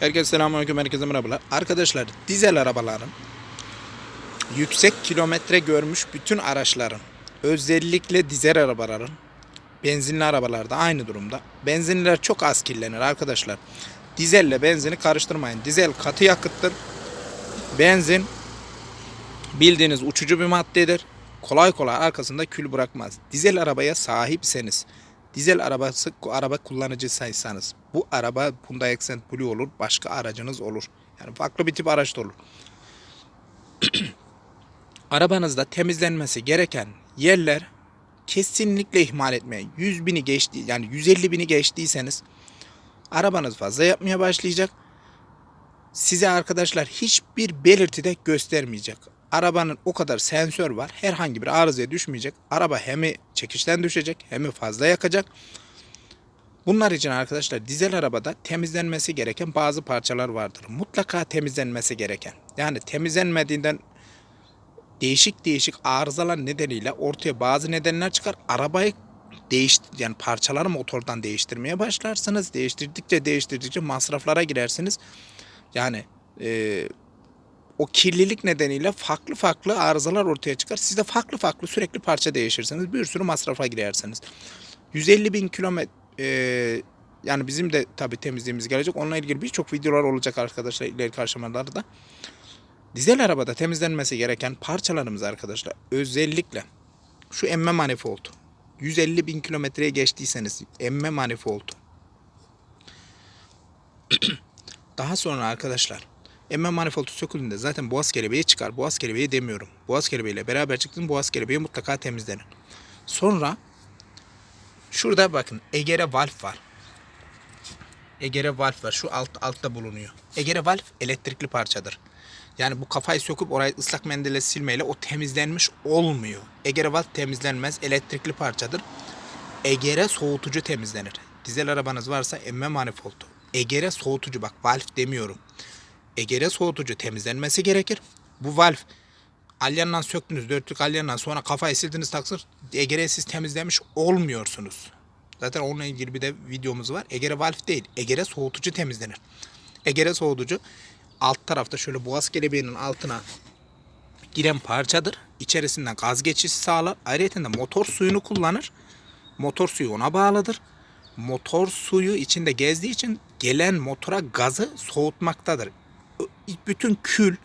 Herkese selamünaleyküm, herkese merhabalar. Arkadaşlar dizel arabaların yüksek kilometre görmüş bütün araçların özellikle dizel arabaların benzinli arabalarda aynı durumda. Benzinliler çok az kirlenir arkadaşlar. Dizelle benzini karıştırmayın. Dizel katı yakıttır. Benzin bildiğiniz uçucu bir maddedir. Kolay kolay arkasında kül bırakmaz. Dizel arabaya sahipseniz, dizel arabası araba kullanıcısıysanız bu araba Hyundai Accent Blue olur, başka aracınız olur. Yani farklı bir tip araç da olur. Arabanızda temizlenmesi gereken yerler kesinlikle ihmal etmeyin. 100 bini geçti yani 150 bini geçtiyseniz arabanız fazla yapmaya başlayacak. Size arkadaşlar hiçbir belirti de göstermeyecek. Arabanın o kadar sensör var. Herhangi bir arızaya düşmeyecek. Araba hem çekişten düşecek hem fazla yakacak. Bunlar için arkadaşlar dizel arabada temizlenmesi gereken bazı parçalar vardır. Mutlaka temizlenmesi gereken. Yani temizlenmediğinden değişik değişik arızalar nedeniyle ortaya bazı nedenler çıkar. Arabayı değiş yani parçaları motordan değiştirmeye başlarsınız. Değiştirdikçe değiştirdikçe masraflara girersiniz. Yani e, o kirlilik nedeniyle farklı farklı arızalar ortaya çıkar. Siz de farklı farklı sürekli parça değişirsiniz. Bir sürü masrafa girersiniz. 150 bin kilometre e, yani bizim de tabii temizliğimiz gelecek. Onunla ilgili birçok videolar olacak arkadaşlar ileriki aşamalarda. Dizel arabada temizlenmesi gereken parçalarımız arkadaşlar özellikle şu emme manifoldu. 150 bin kilometreye geçtiyseniz emme manifoldu. Daha sonra arkadaşlar emme manifoldu söküldüğünde zaten boğaz kelebeği çıkar. Boğaz kelebeği demiyorum. Boğaz kelebeğiyle beraber çıktığında boğaz kelebeği mutlaka temizlenir. Sonra şurada bakın egere valf var. Egere valf var. Şu alt altta bulunuyor. Egere valf elektrikli parçadır. Yani bu kafayı söküp orayı ıslak mendille silmeyle o temizlenmiş olmuyor. Egere valf temizlenmez. Elektrikli parçadır. Egere soğutucu temizlenir. Dizel arabanız varsa emme manifoldu. Egere soğutucu bak valf demiyorum. Egere soğutucu temizlenmesi gerekir. Bu valf alyanla söktünüz dörtlük alyanla sonra kafayı sildiniz taksır egere siz temizlemiş olmuyorsunuz. Zaten onunla ilgili bir de videomuz var. Egere valf değil. Egere soğutucu temizlenir. Egere soğutucu alt tarafta şöyle boğaz kelebeğinin altına giren parçadır. İçerisinden gaz geçişi sağlar. Ayrıca motor suyunu kullanır. Motor suyu ona bağlıdır. Motor suyu içinde gezdiği için gelen motora gazı soğutmaktadır. Bütün kül,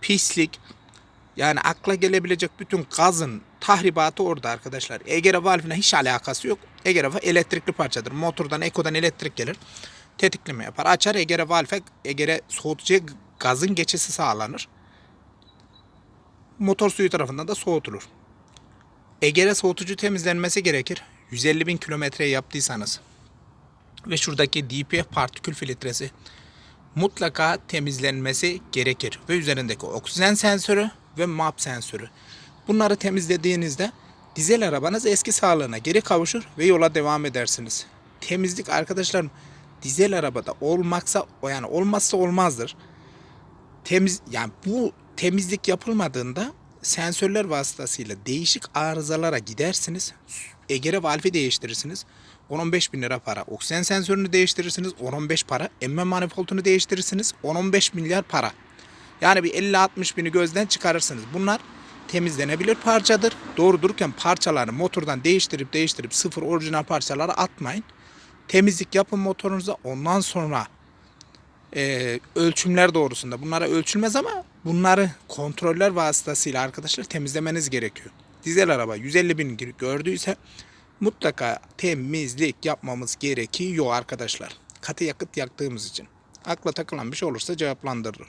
pislik, yani akla gelebilecek bütün gazın tahribatı orada arkadaşlar. Egere valfine hiç alakası yok. Valf elektrikli parçadır. Motordan, ekodan elektrik gelir. Tetikleme yapar. Açar egere valfe, egere soğutucuya gazın geçişi sağlanır. Motor suyu tarafından da soğutulur. Egere soğutucu temizlenmesi gerekir. 150 bin kilometre yaptıysanız ve şuradaki DPF partikül filtresi mutlaka temizlenmesi gerekir. Ve üzerindeki oksijen sensörü ve MAP sensörü. Bunları temizlediğinizde dizel arabanız eski sağlığına geri kavuşur ve yola devam edersiniz. Temizlik arkadaşlar dizel arabada olmaksa yani olmazsa olmazdır. Temiz yani bu temizlik yapılmadığında sensörler vasıtasıyla değişik arızalara gidersiniz. Egere valfi değiştirirsiniz. 10-15 bin lira para. Oksijen sensörünü değiştirirsiniz. 10-15 para. Emme manifoldunu değiştirirsiniz. 10-15 milyar para. Yani bir 50-60 bini gözden çıkarırsınız. Bunlar temizlenebilir parçadır. Doğru dururken parçaları motordan değiştirip değiştirip sıfır orijinal parçaları atmayın. Temizlik yapın motorunuza. Ondan sonra e, ölçümler doğrusunda bunlara ölçülmez ama bunları kontroller vasıtasıyla arkadaşlar temizlemeniz gerekiyor. Dizel araba 150 bin gördüyse mutlaka temizlik yapmamız gerekiyor arkadaşlar. Katı yakıt yaktığımız için. Akla takılan bir şey olursa cevaplandırırım.